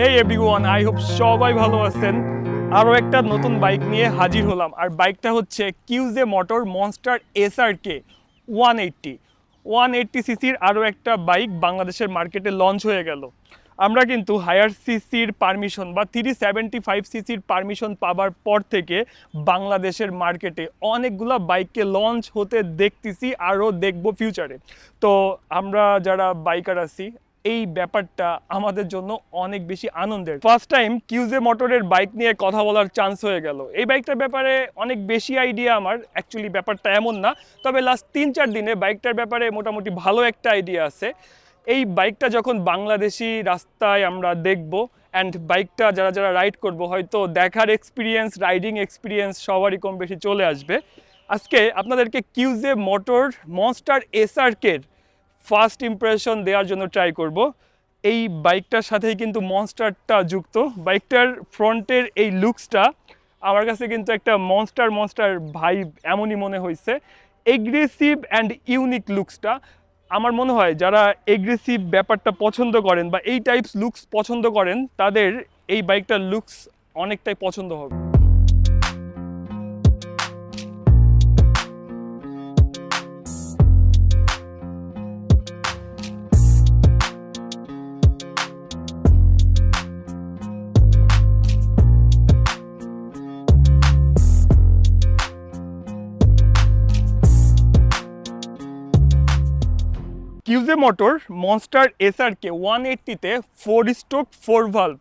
Hey everyone I hope সবাই ভালো আছেন। আরও একটা নতুন বাইক নিয়ে হাজির হলাম। আর বাইকটা হচ্ছে QJ Motor monster SR K one eighty one eighty সিসির আরও একটা বাইক বাংলাদেশের মার্কেটে লঞ্চ হয়ে গেল। আমরা কিন্তু হায়ার সিসির পারমিশন বা থ্রি সেভেন্টি ফাইভ সিসির পারমিশন পাবার পর থেকে বাংলাদেশের মার্কেটে অনেকগুলা বাইককে লঞ্চ হতে দেখতেছি আরও দেখব ফিউচারে তো আমরা যারা বাইকার আছি এই ব্যাপারটা আমাদের জন্য অনেক বেশি আনন্দের। ফার্স্ট টাইম কিউজে মোটরের বাইক নিয়ে কথা বলার চান্স হয়ে গেল। এই বাইকটার ব্যাপারে অনেক বেশি আইডিয়া আমার। অ্যাকচুয়ালি ব্যাপারটা এমন না। তবে লাস্ট তিন চার দিনে বাইকটার ব্যাপারে মোটামুটি ভালো একটা আইডিয়া আছে। এই বাইকটা যখন বাংলাদেশি রাস্তায় আমরা দেখব অ্যান্ড বাইকটা যারা যারা রাইড করব, হয়তো দেখার এক্সপিরিয়েন্স রাইডিং এক্সপিরিয়েন্স সবারই কম বেশি চলে আসবে। আজকে আপনাদেরকে কিউজে মোটর মনস্টার এসআরকের ফার্স্ট ইমপ্রেশন দেওয়ার জন্য ট্রাই করব। এই বাইকটার সাথেই কিন্তু মনস্টারটা যুক্ত। বাইকটার ফ্রন্টের এই লুকসটা আমার কাছে কিন্তু একটা মনস্টার মনস্টার ভাইব এমনই মনে হয়েছে এগ্রেসিভ অ্যান্ড ইউনিক লুকসটা আমার মনে হয় যারা এগ্রেসিভ ব্যাপারটা পছন্দ করেন বা এই টাইপস লুকস পছন্দ করেন, তাদের এই বাইকটার লুকস অনেকটাই পছন্দ হবে। QJ Motor monster SRK one এইট্টিতে four stroke four valve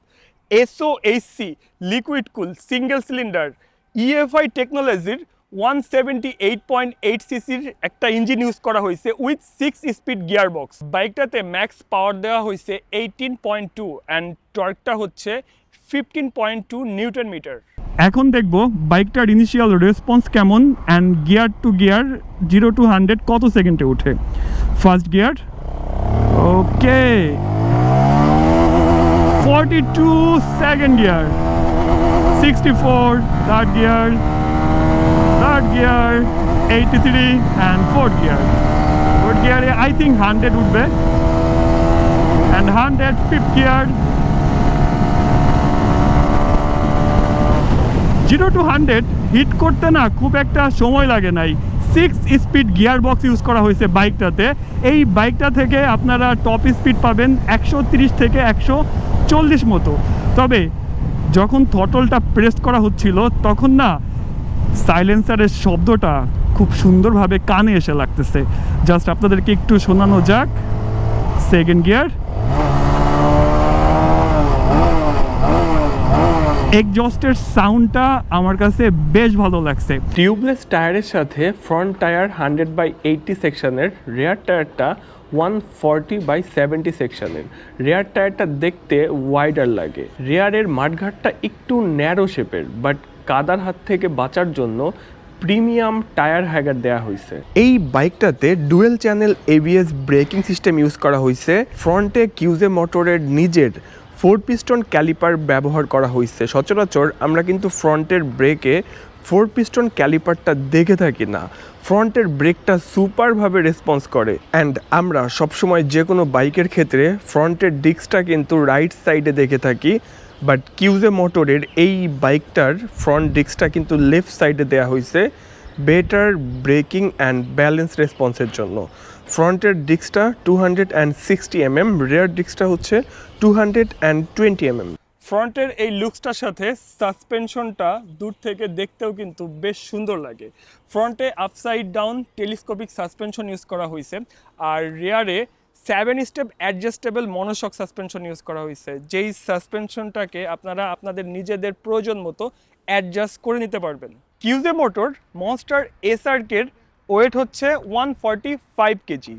SO HC liquid cool single cylinder EFI টেকনোলজির one seventy eight point eight সিসির একটা ইঞ্জিন ইউজ করা হয়েছে with six speed gear box বাইকটাতে max power দেওয়া হয়েছে এইটিন পয়েন্ট টু অ্যান্ড টর্কটা হচ্ছে fifteen point two newton metre এখন দেখব বাইকটার ইনিশিয়াল রেসপন্স কেমন and gear to gear zero to hundred কত সেকেন্ডে ওঠে first gear okay forty two second gear sixty four third gear third gear eighty three and fourth gear fourth গিয়ারে I think hundred উঠবে and hundred fifth gear zero to hundred hit করতে না খুব একটা সময় লাগে নাই six speed gear box use করা হয়েছে বাইকটাতে। এই বাইকটা থেকে আপনারা টপ স্পিড পাবেন একশো থেকে একশো চল্লিশ মতো। তবে যখন থটলটা প্রেস করা হচ্ছিল, তখন না সাইলেন্সারের শব্দটা খুব সুন্দরভাবে কানে এসে লাগতেছে। জাস্ট আপনাদেরকে একটু শোনানো যাক। সেকেন্ড গিয়ার এক্সজস্টের সাউন্ডটা আমার কাছে বেশ ভালো লাগছে। টিউবলেস টায়ারের সাথে front tyre hundred by eighty সেকশনের রেয়ার টায়ারটা ওয়ান ফর্টি বাই সেভেন্টি সেকশনের রেয়ার টায়ারটা দেখতে ওয়াইডার লাগে। রেয়ারের মাঠঘাটটা একটু ন্যারো শেপের বাট কাদার হাত থেকে বাঁচার জন্য প্রিমিয়াম টায়ার হ্যাগার দেওয়া হয়েছে এই বাইকটাতে dual channel ABS braking system use করা হয়েছে ফ্রন্টে কিউজে মোটরের নিজের ফোর পিস্টন ক্যালিপার ব্যবহার করা হয়েছে সচরাচর আমরা কিন্তু ফ্রন্টের ব্রেকে ফোর পিস্টন ক্যালিপারটা দেখে থাকি না। ফ্রন্টের ব্রেকটা সুপারভাবে রেসপন্স করে। অ্যান্ড আমরা সবসময় যে কোনো বাইকের ক্ষেত্রে ফ্রন্টের ডিস্কটা কিন্তু রাইট সাইডে দেখে থাকি। বাট কিউজে মোটরের এই বাইকটার ফ্রন্ট ডিস্কটা কিন্তু লেফট সাইডে দেওয়া হয়েছে বেটার ব্রেকিং অ্যান্ড ব্যালেন্স রেসপন্সের জন্য। ফ্রন্টের ডিস্কটা two hundred and sixty mm rear ডিস্কটা হচ্ছে two hundred and twenty mm ফ্রন্টের এই লুকসটার সাথে সাসপেনশনটা দূর থেকে দেখতেও কিন্তু বেশ সুন্দর লাগে। ফ্রন্টে upside down telescopic suspension use করা হয়েছে, আর রেয়ারে seven step adjustable monoshock suspension use করা হয়েছে। যেই সাসপেনশনটাকে আপনারা আপনাদের নিজেদের প্রয়োজন মতো অ্যাডজাস্ট করে নিতে পারবেন। কিউজে মোটর মনস্টার এসআরকের ওয়েট হচ্ছে ওয়ান ফর্টি ফাইভ কেজি।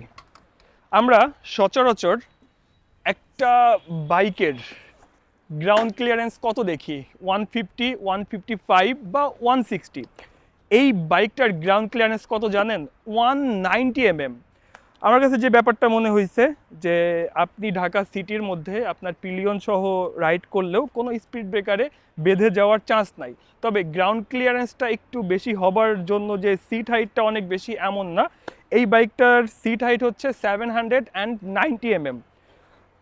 আমরা সচরাচর একটা বাইকের গ্রাউন্ড ক্লিয়ারেন্স কত দেখি? One fifty one fifty five বা ওয়ান সিক্সটি? এই বাইকটার গ্রাউন্ড ক্লিয়ারেন্স কত জানেন? One ninety mm. আমার কাছে যে ব্যাপারটা মনে হয়েছে যে আপনি ঢাকা সিটির মধ্যে আপনার পিলিয়ন সহ রাইড করলেও কোনো স্পিড ব্রেকারে বেঁধে যাওয়ার চান্স নাই। তবে গ্রাউন্ড ক্লিয়ারেন্সটা একটু বেশি হবার জন্য যে সিট হাইটটা অনেক বেশি এমন না, এই বাইকটার সিট হাইট হচ্ছে seven hundred and ninety mm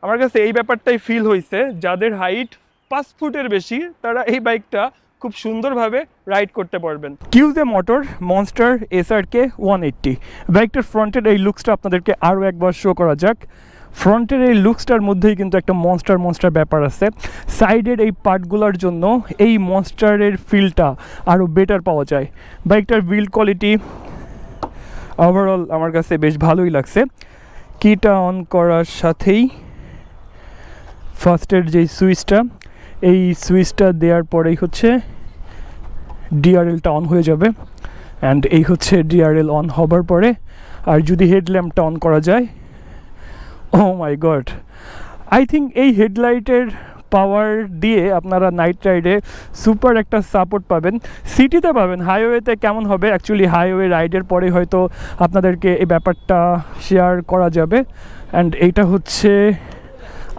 আমার কাছে এই ব্যাপারটাই ফিল হয়েছে, যাদের হাইট পাঁচ ফুটের বেশি, তারা এই বাইকটা খুব সুন্দরভাবে রাইড করতে পারবেন। QJ Motor, monster SR K one eighty. বাইকটার ফ্রন্টের এই লুকসটা আপনাদেরকে আরও একবার শো করা যাক। ফ্রন্টের এই লুকসটার মধ্যেই কিন্তু একটা মনস্টার মনস্টার ব্যাপার আছে। সাইডের এই পার্টগুলোর জন্য এই মনস্টারের ফিলটা আরও বেটার পাওয়া যায়। বাইকটার বিল্ড কোয়ালিটি ওভারঅল আমার কাছে বেশ ভালোই লাগছে। কিটা অন করার সাথেই ফার্স্টের যে সুইচটা এই সুইচটা দেওয়ার পরেই হচ্ছে ডিআরএলটা অন হয়ে যাবে। অ্যান্ড এই হচ্ছে ডিআরএল অন হবার পরে। আর যদি হেডল্যাম্পটা অন করা যায় oh my god I think এই হেডলাইটের পাওয়ার দিয়ে আপনারা নাইট রাইডে সুপার একটা সাপোর্ট পাবেন। সিটিতে পাবেন হাইওয়েতে কেমন হবে? অ্যাকচুয়ালি হাইওয়ে রাইডের পরে হয়তো আপনাদেরকে এই ব্যাপারটা শেয়ার করা যাবে। অ্যান্ড এইটা হচ্ছে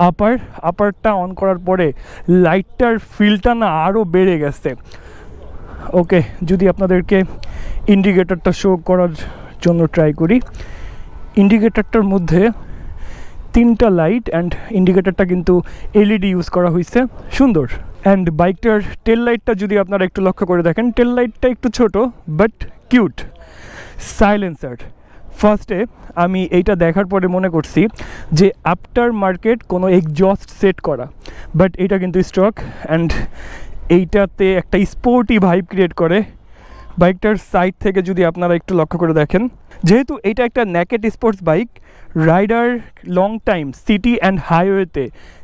আপার আপারটা অন করার পরে লাইটটার ফিলটা না আরও বেড়ে গেছে। ওকে, যদি আপনাদেরকে ইন্ডিকেটরটা শো করার জন্য ট্রাই করি ইন্ডিকেটরটার মধ্যে তিনটা লাইট অ্যান্ড ইন্ডিকেটরটা কিন্তু এলইডি ইউজ করা হয়েছে সুন্দর। অ্যান্ড বাইকটার টেল লাইটটা যদি আপনারা একটু লক্ষ্য করে দেখেন টেল লাইটটা একটু ছোট বাট কিউট সাইলেন্সার ফার্স্টে আমি এইটা দেখার পরে মনে করছি যে আফটার মার্কেট কোনো এক্সজস্ট সেট করা বাট এটা কিন্তু স্টক অ্যান্ড এইটাতে একটা স্পোর্টি ভাইব ক্রিয়েট করে। বাইকটার সাইড থেকে যদি আপনারা একটু লক্ষ্য করে দেখেন, যেহেতু এটা একটা naked sports bike rider long time city and হাইওয়েতে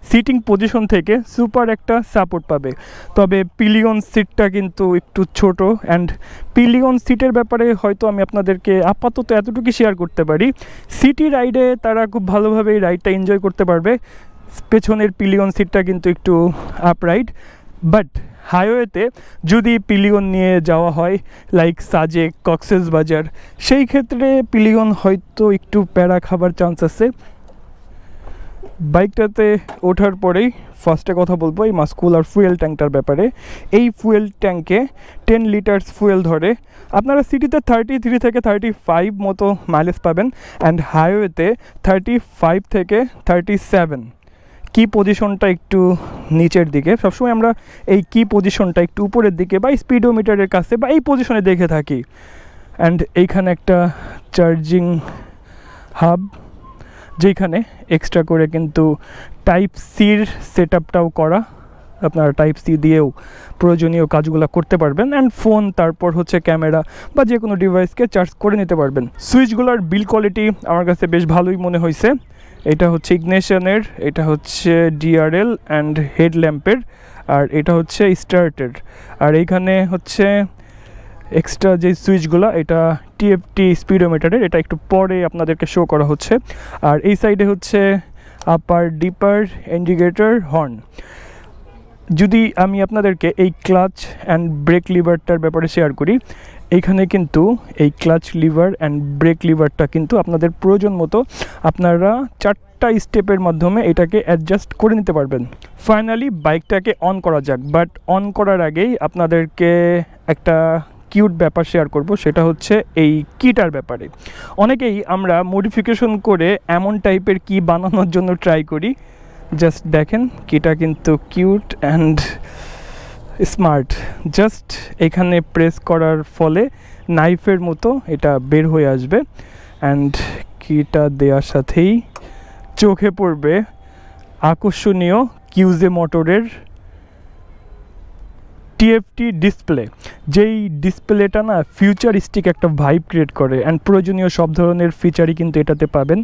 সিটিং পজিশন থেকে সুপার একটা সাপোর্ট পাবে। তবে পিলিয়ন সিটটা কিন্তু একটু ছোট অ্যান্ড পিলিয়ন সিটের ব্যাপারে হয়তো আমি আপনাদেরকে আপাতত এতটুকু শেয়ার করতে পারি। সিটি রাইডে তারা খুব ভালোভাবে এই রাইডটা এনজয় করতে পারবে। পেছনের পিলিয়ন সিটটা কিন্তু একটু আপরাইড বাট হাইওয়েতে যদি পিলিয়ন নিয়ে যাওয়া হয় লাইক সাজেক কক্সেস বাজার, সেই ক্ষেত্রে পিলিয়ন হয়তো একটু প্যারা খাবার চান্স আছে। বাইকটাতে ওঠার পরেই ফার্স্টে কথা বলব, এই মাস্কুল আর ফুয়েল ট্যাঙ্কটার ব্যাপারে। এই ফুয়েল ট্যাঙ্কে টেন লিটার্স ফুয়েল ধরে, আপনারা সিটিতে থার্টি থ্রি থেকে থার্টি ফাইভ মতো মাইলেজ পাবেন অ্যান্ড হাইওয়েতে থার্টি ফাইভ থেকে থার্টি সেভেন কি পজিশনটা একটু নিচের দিকে। সবসময় আমরা এই কি পজিশনটা একটু উপরের দিকে বা স্পিডোমিটারের কাছে বা এই পজিশনে দেখে থাকি। অ্যান্ড এইখানে একটা চার্জিং হাব যেখানে এক্সট্রা করে কিন্তু টাইপ সির সেট আপটাও করা। আপনারা টাইপ সি দিয়েও প্রয়োজনীয় কাজগুলো করতে পারবেন। অ্যান্ড ফোন তারপর হচ্ছে ক্যামেরা বা যে কোনো ডিভাইসকে চার্জ করে নিতে পারবেন। সুইচগুলোর বিল কোয়ালিটি আমার কাছে বেশ ভালোই মনে হয়েছে এটা হচ্ছে ইগনেশনের, এটা হচ্ছে ডিআরএল অ্যান্ড হেডল্যাম্পের আর এটা হচ্ছে স্টার্টের আর এইখানে হচ্ছে এক্সট্রা যে সুইচগুলো এটা টিএফটি স্পিডোমিটারের এটা একটু পরে আপনাদেরকে শো করা হচ্ছে। আর এই সাইডে হচ্ছে আপার ডিপার ইন্ডিকেটর হর্ন যদি আমি আপনাদেরকে এই ক্লাচ অ্যান্ড ব্রেক লিভারটার ব্যাপারে শেয়ার করি এইখানে কিন্তু এই ক্লাচ লিভার অ্যান্ড ব্রেক লিভারটা কিন্তু আপনাদের প্রয়োজন মতো আপনারা চারটা স্টেপের মাধ্যমে এটাকে অ্যাডজাস্ট করে নিতে পারবেন। ফাইনালি বাইকটাকে অন করা যাক বাট অন করার আগেই আপনাদেরকে একটা কিউট ব্যাপার শেয়ার করব, সেটা হচ্ছে এই কিটার ব্যাপারে। অনেকেই আমরা মডিফিকেশন করে এমন টাইপের কি বানানোর জন্য ট্রাই করি। জাস্ট দেখেন কিটা কিন্তু কিউট অ্যান্ড স্মার্ট জাস্ট এখানে প্রেস করার ফলে নাইফের মতো এটা বের হয়ে আসবে। অ্যান্ড কিটা দেওয়ার সাথেই চোখে পড়বে। আকর্ষণীয় কিউজে মোটরের টিএফটি ডিসপ্লে যেই ডিসপ্লেটা না ফিউচারিস্টিক একটা ভাইব ক্রিয়েট করে অ্যান্ড প্রয়োজনীয় সব ধরনের ফিচারই কিন্তু এটাতে পাবেন।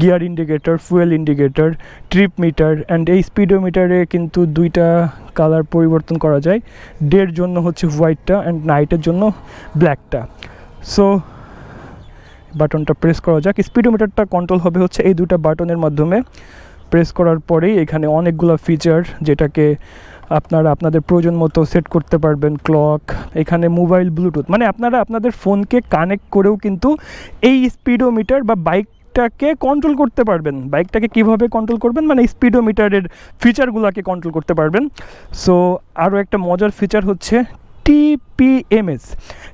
Gear indicator fuel indicator trip meter and এই স্পিডোমিটারে কিন্তু দুইটা কালার পরিবর্তন করা যায়। ডের জন্য হচ্ছে হোয়াইটটা অ্যান্ড নাইটের জন্য ব্ল্যাকটা সো বাটনটা প্রেস করা যাক। স্পিডোমিটারটা কন্ট্রোল হবে হচ্ছে এই দুটো বাটনের মাধ্যমে। প্রেস করার পরেই এখানে অনেকগুলো ফিচার যেটাকে আপনারা আপনাদের প্রয়োজন মতো সেট করতে পারবেন ক্লক এখানে মোবাইল ব্লুটুথ মানে আপনারা আপনাদের ফোনকে কানেক্ট করেও কিন্তু এই স্পিডোমিটার বা বাইক বাইকটাকে কন্ট্রোল করতে পারবেন। বাইকটাকে কীভাবে কন্ট্রোল করবেন? মানে স্পিডোমিটারের ফিচারগুলোকে কন্ট্রোল করতে পারবেন। সো আরও একটা মজার ফিচার হচ্ছে টিপিএমএস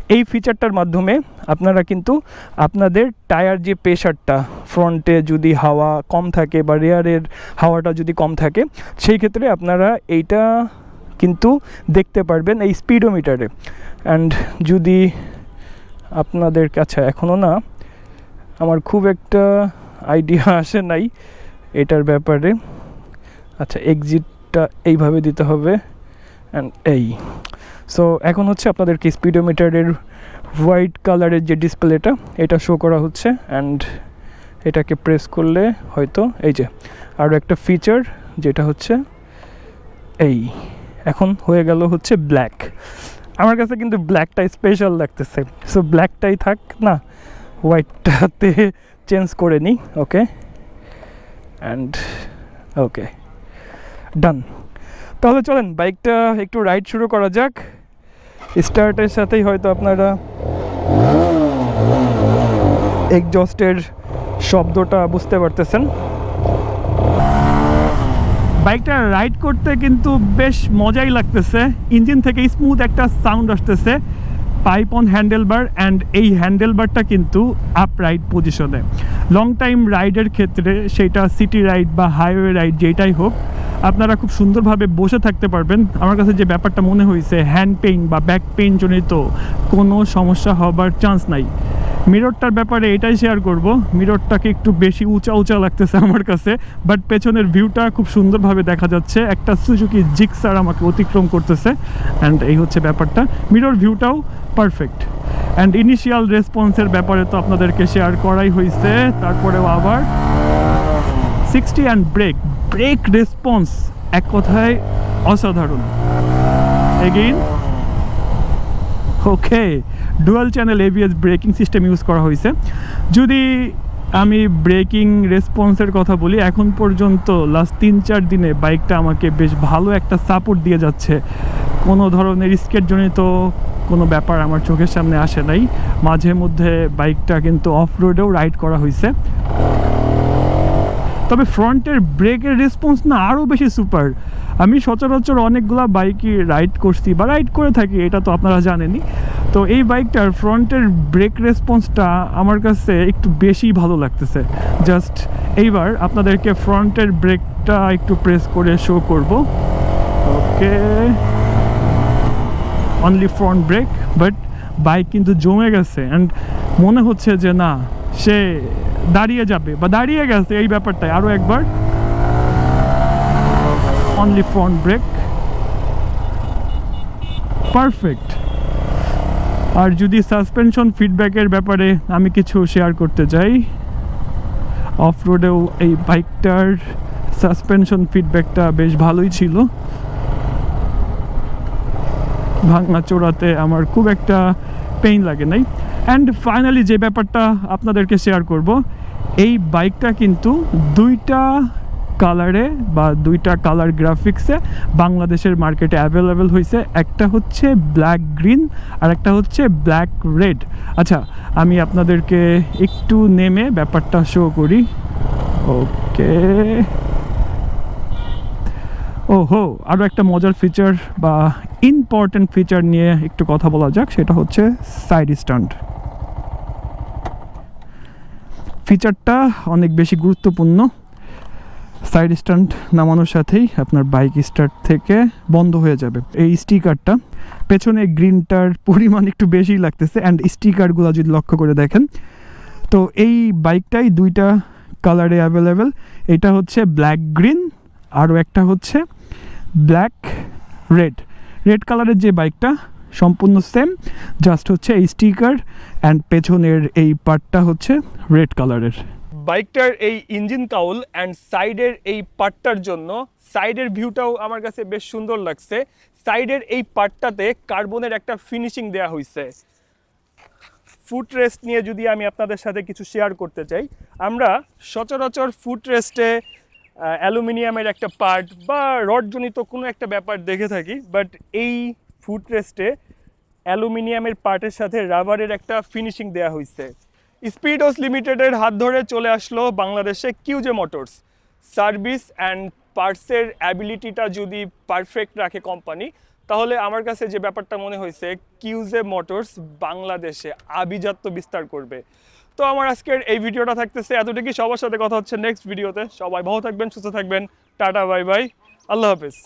এই ফিচারটার মাধ্যমে আপনারা কিন্তু আপনাদের টায়ার যে প্রেশারটা ফ্রন্টে যদি হাওয়া কম থাকে বা রেয়ারের হাওয়াটা যদি কম থাকে, সেই ক্ষেত্রে আপনারা এইটা কিন্তু দেখতে পারবেন এই স্পিডোমিটারে অ্যান্ড যদি আপনাদের কাছে এখনও না, আমার খুব একটা আইডিয়া আসে নাই এটার ব্যাপারে। আচ্ছা এক্সিটটা এইভাবে দিতে হবে। অ্যান্ড এই। সো এখন হচ্ছে আপনাদেরকে স্পিডোমিটারের হোয়াইট কালারের যে ডিসপ্লেটা এটা শো করা হচ্ছে। অ্যান্ড এটাকে প্রেস করলে হয়তো এই যে আরও একটা ফিচার যেটা হচ্ছে এই, এখন হয়ে গেল হচ্ছে ব্ল্যাক আমার কাছে কিন্তু ব্ল্যাকটাই স্পেশাল লাগতেছে। সো ব্ল্যাকটাই থাক, না হোয়াইটটাতে চেঞ্জ করে নিই ওকে অ্যান্ড ওকে ডান তাহলে চলেন বাইকটা একটু রাইড শুরু করা যাক। স্টার্টের সাথেই হয়তো আপনারা এক্সজস্টের শব্দটা বুঝতে পারতেছেন। বাইকটা রাইড করতে কিন্তু বেশ মজাই লাগতেছে। ইঞ্জিন থেকে স্মুথ একটা সাউন্ড আসতেছে। পাইপ অন হ্যান্ডেলবার অ্যান্ড এই হ্যান্ডেলবারটা কিন্তু আপ রাইড পজিশনে লং টাইম রাইডের ক্ষেত্রে সেটা সিটি রাইড বা হাইওয়ে রাইড যেটাই হোক, আপনারা খুব সুন্দরভাবে বসে থাকতে পারবেন। আমার কাছে যে ব্যাপারটা মনে হয়েছে হ্যান্ড পেইন বা ব্যাক পেইন জনিত কোনো সমস্যা হবার চান্স নাই। মিররটার ব্যাপারে এটাই শেয়ার করব। মিররটাকে একটু বেশি উঁচা উঁচা লাগতেছে আমার কাছে বাট পেছনের ভিউটা খুব সুন্দরভাবে দেখা যাচ্ছে। একটা সুজুকি জিক্সার আমাকে অতিক্রম করতেছে অ্যান্ড এই হচ্ছে ব্যাপারটা। মিরর ভিউটাও পারফেক্ট অ্যান্ড ইনিশিয়াল রেসপন্সের ব্যাপারে তো আপনাদেরকে শেয়ার করাই হয়েছে তারপরেও আবার sixty and brake brake response এক কথায় অসাধারণ। Again okay dual channel ABS braking system use করা হয়েছে। যদি আমি ব্রেকিং রেসপন্সের কথা বলি, এখন পর্যন্ত লাস্ট তিন চার দিনে বাইকটা আমাকে বেশ ভালো একটা সাপোর্ট দিয়ে যাচ্ছে। কোনো ধরনের স্কেটজনিত কোনো ব্যাপার আমার চোখের সামনে আসে নাই। মাঝে মধ্যে বাইকটা কিন্তু অফ রোডেও রাইড করা হয়েছে। তবে ফ্রন্টের ব্রেকের রেসপন্স না আরও বেশি সুপার আমি সচরাচর অনেকগুলা বাইকই রাইড করছি বা রাইড করে থাকি, এটা তো আপনারা জানেনই। তো এই বাইকটার ফ্রন্টের ব্রেক রেসপন্সটা আমার কাছে একটু বেশি ভালো লাগতেছে। জাস্ট এইবার আপনাদেরকে ফ্রন্টের ব্রেকটা একটু প্রেস করে শো করব। Okay only front brake but bike কিন্তু জমে গেছে। অ্যান্ড মনে হচ্ছে যে না, সে দাঁড়িয়ে যাবে বা দাঁড়িয়ে গেছে এই ব্যাপারটাই আরও একবার। অনলি ফ্রন্ট ব্রেক পারফেক্ট আর যদি সাসপেনশন ফিডব্যাকের ব্যাপারে আমি কিছু শেয়ার করতে চাই অফ রোডেও এই বাইকটার সাসপেনশন ফিডব্যাকটা বেশ ভালোই ছিল। ভাঙা চোরাতে আমার খুব একটা পেইন লাগে নাই। অ্যান্ড ফাইনালি যে ব্যাপারটা আপনাদেরকে শেয়ার করব, এই বাইকটা কিন্তু দুইটা কালারে বা দুইটা কালার গ্রাফিক্সে বাংলাদেশের মার্কেটে অ্যাভেলেবেল হয়েছে একটা হচ্ছে ব্ল্যাক গ্রিন, আর একটা হচ্ছে ব্ল্যাক রেড। আচ্ছা আমি আপনাদেরকে একটু নেমে ব্যাপারটা শো করি। ওকে। ও হো আরও একটা মজার ফিচার বা ইম্পর্টেন্ট ফিচার নিয়ে একটু কথা বলা যাক, সেটা হচ্ছে সাইড স্ট্যান্ড ফিচারটা অনেক বেশি গুরুত্বপূর্ণ। সাইড স্ট্যান্ড নামানোর সাথেই আপনার বাইক স্টার্ট থেকে বন্ধ হয়ে যাবে। এই স্টিকারটা পেছনে গ্রিনটার পরিমাণ একটু বেশি লাগতেছে অ্যান্ড স্টিকারগুলো যদি লক্ষ্য করে দেখেন, তো এই বাইকটাই দুইটা কালারে অ্যাভেলেবেল এটা হচ্ছে ব্ল্যাক গ্রিন আরও একটা হচ্ছে ব্ল্যাক রেড রেড কালারের যে বাইকটা সম্পূর্ণ সেম জাস্ট হচ্ছে এই স্টিকার অ্যান্ড পেছনের এই পার্টটা হচ্ছে রেড কালারের বাইকটার এই ইঞ্জিন কাউল অ্যান্ড সাইডের এই পার্টটার জন্য সাইডের ভিউটাও আমার কাছে বেশ সুন্দর লাগছে। সাইডের এই পার্টটাতে কার্বনের একটা ফিনিশিং দেওয়া হয়েছে ফুট রেস্ট নিয়ে যদি আমি আপনাদের সাথে কিছু শেয়ার করতে চাই, আমরা সচরাচর ফুট রেস্টে অ্যালুমিনিয়ামের একটা পার্ট বা রডজনিত কোনো একটা ব্যাপার দেখে থাকি বাট এই ফুট রেস্টে অ্যালুমিনিয়ামের পার্টের সাথে রাবারের একটা ফিনিশিং দেওয়া হয়েছে স্পিডোস লিমিটেডের হাত ধরে চলে আসলো বাংলাদেশে কিউজে মোটরস সার্ভিস অ্যান্ড পার্টসের অ্যাবিলিটিটা যদি পারফেক্ট রাখে কোম্পানি তাহলে আমার কাছে যে ব্যাপারটা মনে হয়েছে কিউজে মোটরস বাংলাদেশে আভিজাত্য বিস্তার করবে। তো আমার আজকের এই ভিডিওটা থাকতেছে এতটুকুই। সবার সাথে কথা হচ্ছে নেক্সট ভিডিওতে সবাই ভালো থাকবেন, সুস্থ থাকবেন। টাটা বাই বাই আল্লাহ হাফেজ।